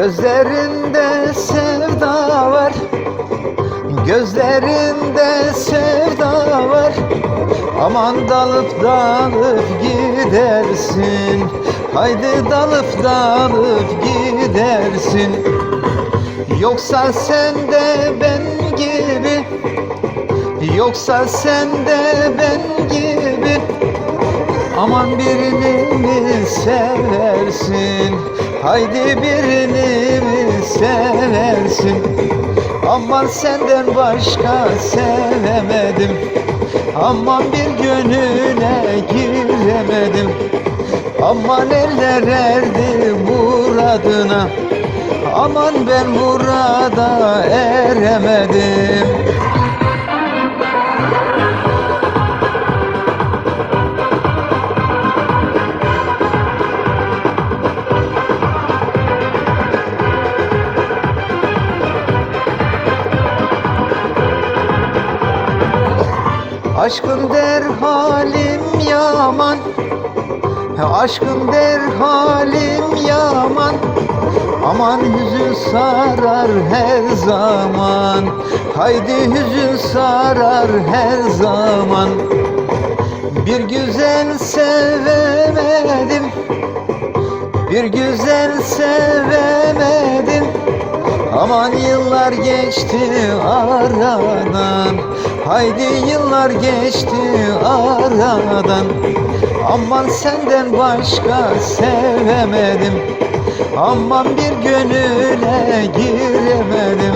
Gözlerinde sevda var. Gözlerinde sevda var. Aman dalıp dalıp gidersin. Haydi dalıp dalıp gidersin. Yoksa sen de ben gibi. Yoksa sen de ben gibi. Aman birini mi seversin Haydi birini mi seversin? Aman senden başka sevemedim. Aman bir gönüle giremedim. Aman eller erdi muradına. Aman ben murada eremedim Aşkın der halim yaman. Aşkın der halim yaman. Aman hüzün sarar her zaman. Haydi hüzün sarar her zaman. Bir güzel sevemedim. Bir güzel sevemedim. Aman yıllar geçti aradan Haydi yıllar geçti aradan. Aman senden başka sevemedim. Aman bir gönüle giremedim.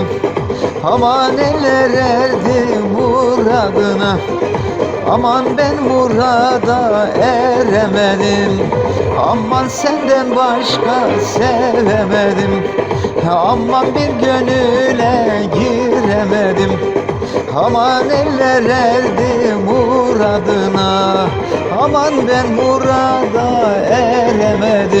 Aman eller erdi muradına. Aman ben murada eremedim. Aman senden başka sevemedim. Aman bir gönüle giremedim Aman eller erdi muradına. Aman ben murada eremedim